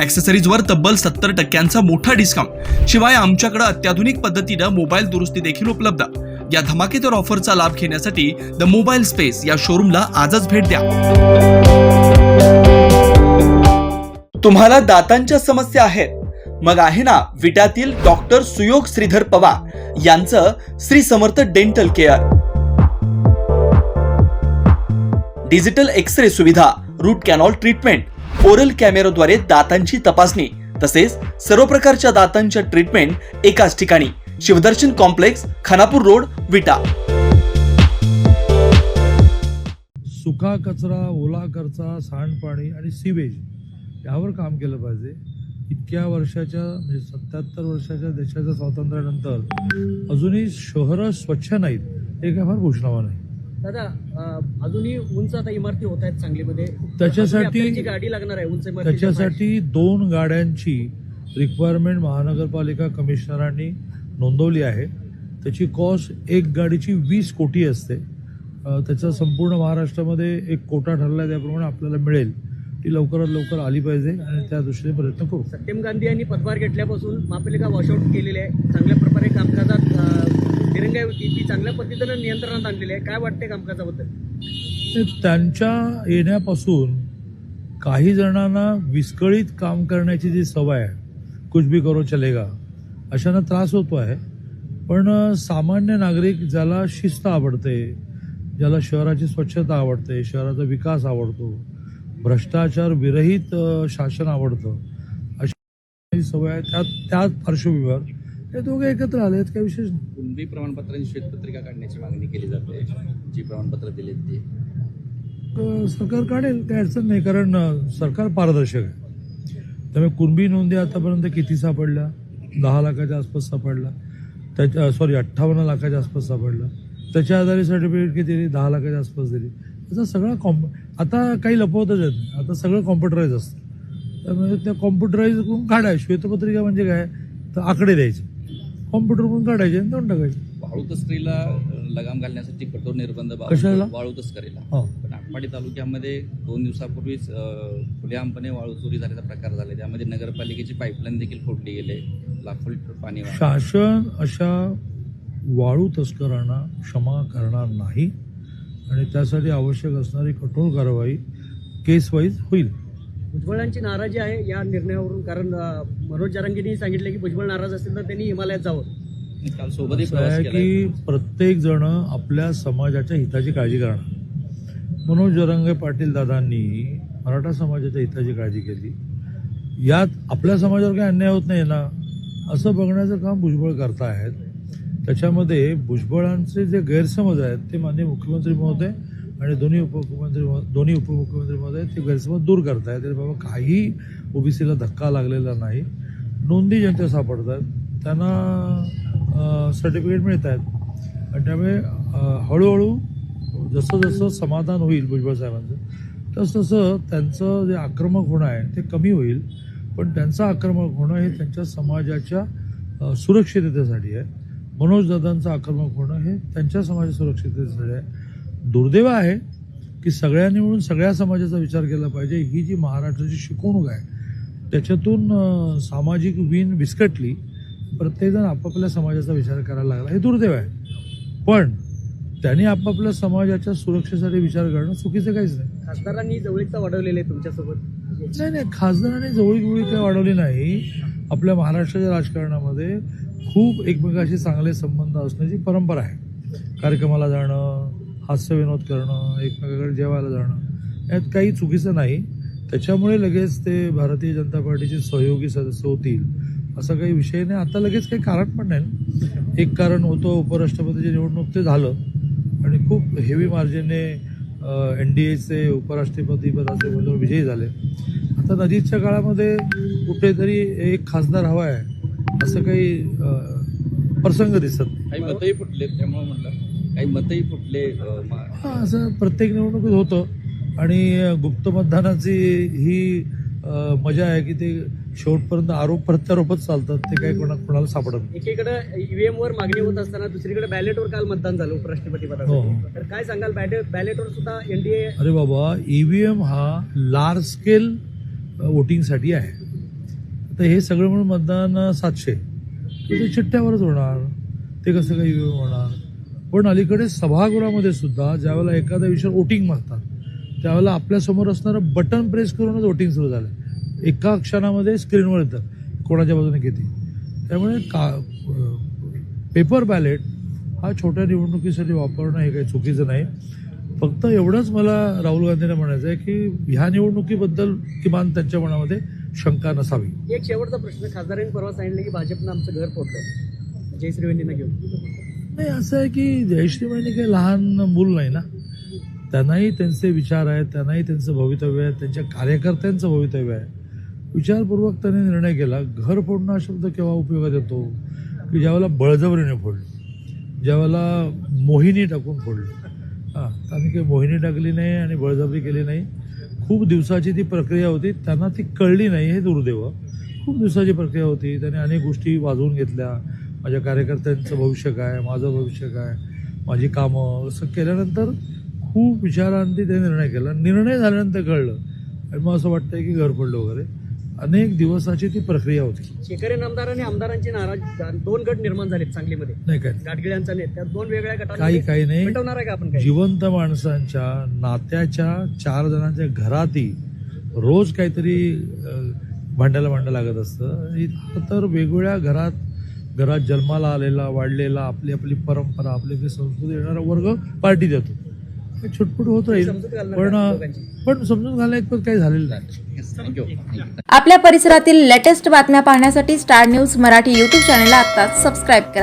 ॲक्सेसरीजवर तब्बल सत्तर टक्क्यांचा मोठा डिस्काउंट शिवाय आमच्याकडे अत्याधुनिक पद्धतीनं मोबाईल दुरुस्ती देखील उपलब्ध. या धमाकेदार ऑफरचा लाभ घेण्यासाठी द मोबाईल स्पेस या शोरूमला आजच भेट द्या. तुम्हाला दातांच्या समस्या आहेत. मग आहे ना विट्यातील डॉक्टर सुयोग श्रीधर पवार यांचं Shri Samarth dental care digital X ray सुविधा रूट कॅनॉल ट्रीटमेंट ओरल कॅमेराद्वारे दातांची तपासणी तसेच सर्व प्रकारच्या दातांच्या ट्रीटमेंट एकाच ठिकाणी. Shivdarshan complex Khanapur road Vita. सुका कचरा ओला कचरा सांडपाणी आणि सिवेज यावर काम केलं पाहिजे. इतक्या वर्षाच्या म्हणजे सत्याहत्तर वर्षाच्या देशाच्या स्वातंत्र्यानंतर अजूनही शहरं स्वच्छ नाहीत हे काय फार घोषणावा नाही दादा अजूनही उंच आता इमारती होत आहेत सांगलीमध्ये. त्याच्यासाठी- गाडी लागणार आहे उंच त्याच्यासाठी दोन गाड्यांची रिक्वायरमेंट महानगरपालिका कमिशनरांनी नोंदवली आहे. त्याची कॉस्ट एक गाडीची वीस कोटी असते. त्याचा संपूर्ण महाराष्ट्रामध्ये एक कोटा ठरला त्याप्रमाणे आपल्याला मिळेल. ती लवकरात लवकर आली पाहिजे आणि त्या दृष्टीने प्रयत्न करू. सत्यम गांधी यांनी पदभार घेतल्यापासून महापालिका वॉशआउट केलेली आहे. चांगल्या प्रकारे दिरंगाई होती? ती चांगल्या पद्धतीनं नियंत्रणात आणलेली आहे. काय वाटते कामकाजाबद्दल? त्यांच्या येण्यापासून काही जणांना विस्कळीत काम करण्याची जी सवय आहे कुछ भी करो चलेगा अशांना त्रास होतो आहे. पण सामान्य नागरिक ज्याला शिस्त आवडते ज्याला शहराची स्वच्छता आवडते शहराचा विकास आवडतो भ्रष्टाचार विरहित शासन आवडतं अशी सवय आहे. त्या त्याच पार्श्वभूमीवर हे दोघे एकत्र आले आहेत काही विशेष नाही. कुणबी प्रमाणपत्रांची श्वेतपत्रिका काढण्याची मागणी केली जाते जी प्रमाणपत्र दिलेत ती. सरकार काढेल काही अडचण नाही कारण अ, सरकार पारदर्शक आहे. त्यामुळे कुणबी नोंदी आतापर्यंत किती सापडल्या? दहा लाखाच्या आसपास सापडला त्याच्या सॉरी अठ्ठावन्न लाखाच्या आसपास सापडला त्याच्या आधारे सर्टिफिकेट किती दिली? दहा लाखाच्या आसपास दिली. त्याचा सगळा कॉम्प आता काही लपवतच येत आता सगळं कॉम्प्युटराईज असतं. त्यामुळे त्या कॉम्प्युटराईज करून काढाय श्वेतपत्रिका म्हणजे काय? तर आकडे द्यायचे. कॉम्प्युटर करून काढायचे आणि देऊन टाकायचे. वाळू तस्करीला लगाम घालण्यासाठी कठोर निर्बंध बाळगतो- कशाला? वाळू तस्करीला हो. पण आटपाडी तालुक्यामध्ये दोन दिवसापूर्वीच अ, खुलेआमपणे वाळू चोरी झाल्याचा प्रकार झाला. त्यामध्ये नगरपालिकेची पाईपलाईन देखील फोडली गेले. लाखो लिटर पाणी. शासन अशा वाळू तस्करांना क्षमा करणार नाही आणि त्यासाठी आवश्यक असणारी कठोर कारवाई केस वाईज होईल. भुजबळांची नाराजी आहे या निर्णयावरून. कारण मनोज जरांगींनी सांगितलं की भुजबळ नाराज असतील तर त्यांनी हिमालयात जावं. काल सोबतही असं प्रवास आहे केला की प्रत्येक जण आपल्या समाजाच्या हिताची काळजी करणार. मनोज जरंगे पाटील दादांनी मराठा समाजाच्या हिताची काळजी केली. यात आपल्या समाजावर काही अन्याय होत नाही ना? असं बघण्याचं काम भुजबळ करतायत त्याच्यामध्ये भुजबळांचे जे गैरसमज आहेत ते माननीय मुख्यमंत्री महोदय आणि दोन्ही उपमुख्यमंत्री दोन्ही उपमुख्यमंत्री महोदय ते गैरसमज दूर करतायत. तर बाबा काही ओबीसीला धक्का लागलेला नाही. नोंदी ज्यांच्या सापडतात त्यांना सर्टिफिकेट मिळत आहेत आणि त्यामुळे हळूहळू जसं जसं समाधान होईल भुजबळ साहेबांचं तसं तसं त्यांचं जे आक्रमक होणं आहे ते कमी होईल. पण त्यांचं आक्रमक होणं हे त्यांच्या समाजाच्या सुरक्षिततेसाठी आहे. मनोज दादांचं आक्रमक होणं हे त्यांच्या समाज सुरक्षिततेसाठी आहे. दुर्दैव आहे की सगळ्यांनी मिळून सगळ्या समाजाचा विचार केला पाहिजे. ही जी महाराष्ट्राची शिकवणूक आहे त्याच्यातून सामाजिक वीण विस्कटली प्रत्येकजण आपापल्या समाजाचा विचार करायला लागला. हे दुर्दैव आहे. पण त्यांनी आपापल्या समाजाच्या सुरक्षेसाठी विचार करणं चुकीचं काहीच नाही. खासदारांनी जवळीकता वाढवलेली आहे तुमच्यासोबत? नाही नाही खासदारांनी जवळीक बिवळीक काही वाढवली नाही. आपल्या महाराष्ट्राच्या राजकारणामध्ये खूप एकमेकाशी चांगले संबंध असण्याची परंपरा आहे. कार्यक्रमाला जाणं हास्यविनोद करणं एकमेकाकडे जेवायला जाणं यात काही चुकीचं नाही. त्याच्यामुळे लगेच ते भारतीय जनता पार्टीचे सहयोगी सदस्य होतील असा काही विषय नाही. आता लगेच काही कारण पण नाही. एक कारण होतं उपराष्ट्रपतीची निवडणूक ते झालं. आणि खूप हेवी मार्जिनने एन डी एचे उपराष्ट्रपती पदाचे उमेदवार विजयी झाले. आता नजीकच्या काळामध्ये कुठेतरी एक खासदार हवा आहे असं काही प्रसंग दिसत नाही. काही मतही फुटले त्यामुळे म्हटलं काही मतही फुटले हा असं प्रत्येक निवडणुकीत होतं. आणि गुप्त मतदानाची ही मजा आहे की ते शेवटपर्यंत आरोप प्रत्यारोपच चालतात ते काही कोणा कोणाला सापडत नाही. एकीकडे ईव्हीएम वर मागणी होत असताना दुसरीकडे बॅलेटवर काल मतदान झालं उपराष्ट्रपती हो. पदासाठी तर काय सांगाल बॅलेट बॅलेटवर सुद्धा एनडीए अरे बाबा ईव्हीएम हा लार्ज स्केल वोटिंगसाठी आहे. तर हे सगळं म्हणून मतदान सातशे. ते चिठ्ठ्यावरच होणार. ते कसं काही ईव्हीएम होणार? पण अलीकडे सभागृहामध्ये सुद्धा ज्यावेळेला एखाद्या विषयावर वोटिंग मागतात त्यावेळेला आपल्यासमोर असणारं बटन प्रेस करूनच वोटिंग सुरू झालं एका क्षणामध्ये स्क्रीनवर येतं कोणाच्या बाजूने किती. त्यामुळे का पेपर बॅलेट हा छोट्या निवडणुकीसाठी वापरणं हे काही चुकीचं नाही. फक्त एवढंच मला राहुल गांधींना म्हणायचं आहे की ह्या निवडणुकीबद्दल किमान त्यांच्या मनामध्ये शंका नसावी. एक शेवटचा प्रश्न खासदारांनी परवा सांगितलं की भाजपनं आमचं घर पोहोचलं जयश्री घेऊन. नाही असं आहे की जयश्री महिने काही लहान मूल नाही ना. त्यांनाही त्यांचे विचार आहेत त्यांनाही त्यांचं भवितव्य आहे त्यांच्या कार्यकर्त्यांचं भवितव्य आहे. विचारपूर्वक त्यांनी निर्णय केला घर फोडणं हा शब्द केव्हा उपयोगात येतो? की ज्यावेळेला बळजबरीने फोडलं ज्यावेळेला मोहिनी टाकून फोडलं. हां त्यांनी काही मोहिनी टाकली नाही आणि बळजबरी केली नाही. खूप दिवसाची ती प्रक्रिया होती त्यांना ती कळली नाही हे दुर्दैव. खूप दिवसाची प्रक्रिया होती त्याने अनेक गोष्टी वाजवून घेतल्या. माझ्या कार्यकर्त्यांचं भविष्य काय माझं भविष्य काय माझी कामं असं केल्यानंतर खूप विचारांती ते निर्णय केला. निर्णय झाल्यानंतर कळलं. आणि मग असं वाटतंय की घर पडलं वगैरे. अनेक दिवसाची ती प्रक्रिया होती. शेतकरी आमदार आणि आमदारांची नाराज दोन गट निर्माण झालेत सांगलीमध्ये. नाही काय. गाडगिळ्यांचा त्या दोन वेगळ्या काही गटांमध्ये काही नाही. आहे का आपण काही? जिवंत माणसांच्या नात्याच्या चार जणांच्या घरातही रोज काहीतरी भांड्याला भांडं लागत असतं. तर वेगवेगळ्या घरात घरात जन्माला आलेला वाढलेला आपली आपली परंपरा आपली आपली संस्कृती येणारा वर्ग पार्टी देतो. छुटपुट होत राहील. पण? पण समजून घालण्यात पण काही झालेलं नाही. आपल्या परिसरातील लेटेस्ट बातम्या पाहण्यासाठी स्टार न्यूज मराठी यूट्यूब चॅनलला आत्ताच सबस्क्राईब करा.